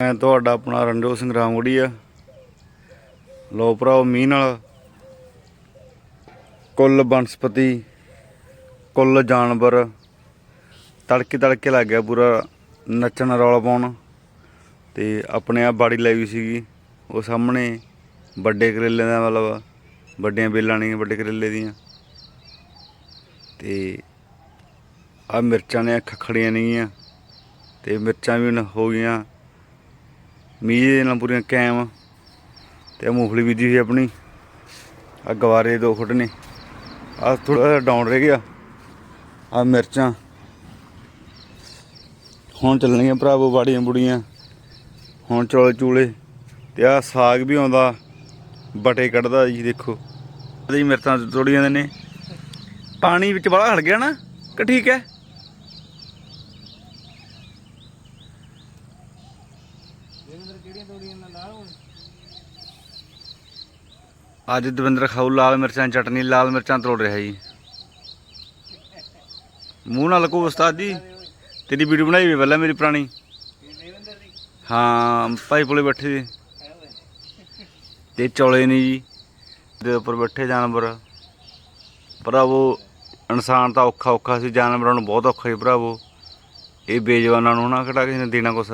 ਮੈਂ ਤੁਹਾਡਾ ਆਪਣਾ ਰਣਜੋਤ ਸਿੰਘ ਰਾਮਗੜੀ ਆ ਲੋ ਭਰਾਓ, ਮੀਂਹ ਨਾਲ ਕੁੱਲ ਬਨਸਪਤੀ, ਕੁੱਲ ਜਾਨਵਰ ਤੜਕੇ ਤੜਕੇ ਲੱਗ ਗਿਆ ਪੂਰਾ ਨੱਚਣ ਰੌਲਾ ਪਾਉਣ। ਤੇ ਆਪਣੇ ਆ ਬਾੜੀ ਲਾਈ ਹੋਈ ਸੀਗੀ, ਉਹ ਸਾਹਮਣੇ ਵੱਡੇ ਕਰੇਲੇ ਦਾ ਮਤਲਬ, ਵੱਡੀਆਂ ਬੇਲਾਂ ਨੇ ਵੱਡੇ ਕਰੇਲੇ ਦੀਆਂ। ਤੇ ਆ ਮਿਰਚਾਂ ਨੇ ਖਖੜੀਆਂ ਨੇਗੀਆਂ, ਤੇ ਮਿਰਚਾਂ ਵੀ ਹੋ ਗਈਆਂ। ਮੀਂਹ ਦੇ ਨਾਲ ਪੂਰੀਆਂ ਕੈਮ ਤੇ ਮੂੰਗਫਲੀ ਬੀਜੀ ਹੋਈ ਆਪਣੀ। ਆ ਗਵਾਰੇ ਦੋ ਫੁੱਟ ਨੇ ਆ ਥੋੜਾ ਜਿਹਾ ਡਾਊਨ ਰਹਿ ਗਿਆ। ਆ ਮਿਰਚਾਂ। ਹੁਣ ਚੱਲਣੀਆਂ ਭਰਾਵੋ ਬਾੜੀਆਂ ਬੁੜੀਆਂ। ਹੁਣ ਚੌਲੇ ਚੂਲੇ। ਤੇ ਆ ਸਾਗ ਵੀ ਆਉਂਦਾ। ਬਟੇ ਕੱਢਦਾ ਜੀ, ਦੇਖੋ। ਇਹਦੀ ਮਿਰਚਾਂ ਤੋੜੀਆਂ ਜਾਂਦੇ ਨੇ। ਪਾਣੀ ਵਿੱਚ ਬੜਾ ਹਟ ਗਿਆ ਨਾ? ਕਿ ਠੀਕ ਹੈ? ਅੱਜ ਦਵਿੰਦਰ ਖਾਊ ਲਾਲ ਮਿਰਚਾਂ ਦੀ ਚਟਨੀ ਲਾਲ ਮਿਰਚਾਂ ਤੋੜ ਰਿਹਾ ਜੀ। ਮੂੰਹ ਨਾਲ ਲਕੋ ਉਸਤਾਦ ਜੀ। ਤੇਰੀ ਵੀਡੀਓ ਬਣਾਈ ਵੀ ਪਹਿਲਾਂ ਮੇਰੀ ਪੁਰਾਣੀ। ਹਾਂ, ਭਾਈ ਕੋਲੇ ਬੈਠੇ ਸੀ। ਤੇ ਚੌਲੇ ਨਹੀਂ ਜੀ। ਦੇ ਉੱਪਰ ਬੈਠੇ ਜਾਨਵਰ। ਭਰਾਵੋ, ਇਨਸਾਨ ਤਾਂ ਔਖਾ ਔਖਾ ਸੀ। ਜਾਨਵਰਾਂ ਨੂੰ ਬਹੁਤ ਔਖਾ ਸੀ ਭਰਾਵੋ। ਇਹ ਬੇਜਵਾਨਾਂ ਨੂੰ ਨਾ ਕਿਹੜਾ ਕਿਸੇ ਨੇ ਦੇਣਾ ਕੁਛ।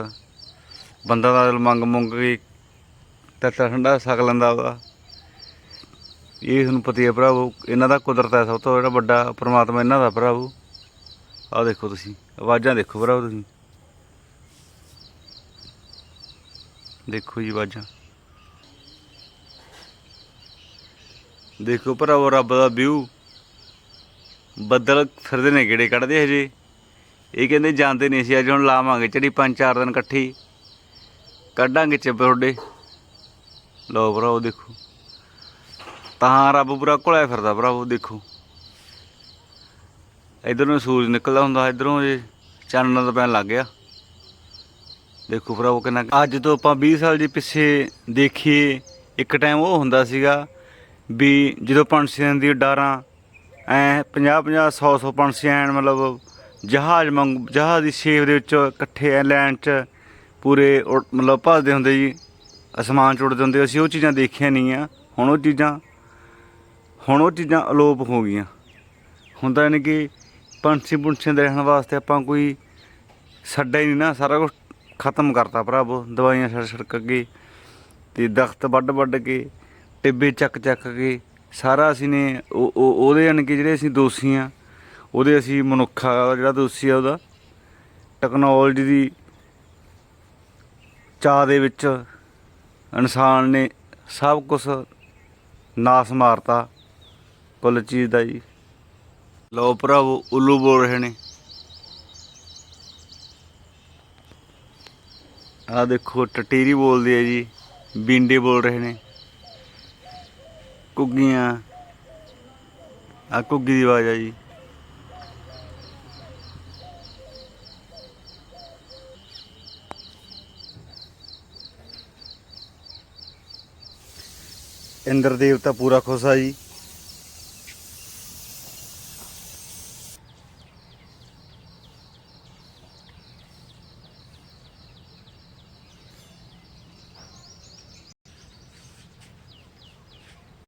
ਬੰਦਾ ਦਾ ਮੰਗ ਮੰਗ ਕੇ ਤੱਤਾ ਠੰਡਾ ਛਕ ਲੈਂਦਾ ਉਹਦਾ। ਇਹ ਤੁਹਾਨੂੰ ਪਤੀ ਹੈ ਭਰਾਵੋ, ਇਹਨਾਂ ਦਾ ਕੁਦਰਤ ਹੈ ਸਭ ਤੋਂ ਜਿਹੜਾ ਵੱਡਾ ਪ੍ਰਮਾਤਮਾ ਇਹਨਾਂ ਦਾ ਭਰਾਵੋ। ਆਹ ਦੇਖੋ ਤੁਸੀਂ, ਆਵਾਜ਼ਾਂ ਦੇਖੋ ਭਰਾਵੋ ਤੁਸੀਂ। ਦੇਖੋ ਜੀ ਆਵਾਜ਼ਾਂ। ਦੇਖੋ ਭਰਾਵੋ, ਰੱਬ ਦਾ ਵਿਊ। ਬੱਦਲ ਫਿਰਦੇ ਨੇ ਗੇੜੇ ਕੱਢਦੇ ਹਜੇ। ਇਹ ਕਹਿੰਦੇ ਜਾਂਦੇ ਨਹੀਂ ਸੀ, ਅੱਜ ਹੁਣ ਲਾਵਾਂਗੇ ਚੜੀ ਪੰਜ ਚਾਰ ਦਿਨ ਇਕੱਠੀ। ਕੱਢਾਂਗੇ ਚਿੱਬ ਤੁਹਾਡੇ। ਲਓ ਭਰਾਓ ਦੇਖੋ। ਤਾਂ ਰੱਬ ਬੁਰਾ ਘੁਲਿਆ ਫਿਰਦਾ ਭਰਾਵੋ ਦੇਖੋ। ਇਧਰ ਸੂਰਜ ਨਿਕਲਦਾ ਹੁੰਦਾ, ਇਧਰੋਂ ਜੇ ਚਾਨਣ ਦਾ ਪੈਣ ਲੱਗ ਗਿਆ। ਦੇਖੋ ਭਰਾਓ ਕਿੰਨਾ ਅੱਜ ਤੋਂ ਆਪਾਂ 20 ਸਾਲ ਜੀ ਪਿੱਛੇ ਦੇਖੀਏ, ਇੱਕ ਟਾਈਮ ਉਹ ਹੁੰਦਾ ਸੀਗਾ ਵੀ ਜਦੋਂ ਪੰਛੀਆਂ ਦੀ ਡਾਰਾਂ ਐ 50 50 100 100 ਪੰਛੀ ਐਨ ਮਤਲਬ ਜਹਾਜ਼ ਮੰਗ ਜਹਾਜ਼ ਦੀ ਸ਼ੇਪ ਦੇ ਵਿੱਚ ਇਕੱਠੇ ਐ ਲਾਈਨ 'ਚ ਪੂਰੇ ਉੜ- ਮਤਲਬ ਭੱਜਦੇ ਹੁੰਦੇ ਜੀ, ਅਸਮਾਨ 'ਚ ਉੱਡਦੇ ਹੁੰਦੇ, ਅਸੀਂ ਉਹ ਚੀਜ਼ਾਂ ਦੇਖੀਆਂ ਨਹੀਂ ਆ ਹੁਣ ਉਹ ਚੀਜ਼ਾਂ, ਹੁਣ ਉਹ ਚੀਜ਼ਾਂ ਅਲੋਪ ਹੋ ਗਈਆਂ। ਹੁੰਦਾ ਯਾਨੀ ਕਿ ਪੰਛੀ ਪੁੰਛੀਆਂ ਦੇ ਰਹਿਣ ਵਾਸਤੇ ਆਪਾਂ ਕੋਈ ਛੱਡਿਆ ਹੀ ਨਹੀਂ ਨਾ, ਸਾਰਾ ਕੁਝ ਖਤਮ ਕਰਤਾ ਭਰਾਵੋ ਦਵਾਈਆਂ ਛੜ ਛੜਕ ਕੇ, ਤੇ ਦਖਤ ਵੱਢ ਵੱਢ ਕੇ, ਟਿੱਬੇ ਚੱਕ ਚੱਕ ਕੇ, ਸਾਰਾ ਅਸੀਂ ਨੇ ਉਹ ਉਹ- ਉਹਦੇ ਯਾਨੀ ਕਿ ਜਿਹੜੇ ਅਸੀਂ ਦੋਸ਼ੀ ਆ, ਉਹਦੇ ਅਸੀਂ ਮਨੁੱਖਾ ਜਿਹੜਾ ਦੋਸ਼ੀ ਆ ਉਹਦਾ, ਟੈਕਨੋਲੋਜੀ ਦੀ ਚਾਹ ਦੇ ਵਿੱਚ ਇਨਸਾਨ ਨੇ ਸਭ ਕੁਝ ਨਾਸ ਮਾਰਤਾ, ਕੁੱਲ ਚੀਜ਼ ਦਾ ਜੀ। ਲੋ ਭਰਾਵੋ, ਉੱਲੂ ਬੋਲ ਰਹੇ ਨੇ। ਆ ਦੇਖੋ, ਟਟੀਰੀ ਬੋਲਦੀ ਹੈ ਜੀ, ਬਿੰਡੇ ਬੋਲ ਰਹੇ ਨੇ। ਕੁੱਗੀਆਂ ਆ ਕੁੱਗੀ ਦੀ ਆਵਾਜ਼ ਆ ਜੀ। ਇੰਦਰ ਦੇਵਤਾ ਪੂਰਾ ਖੁਸ਼ ਆ ਜੀ।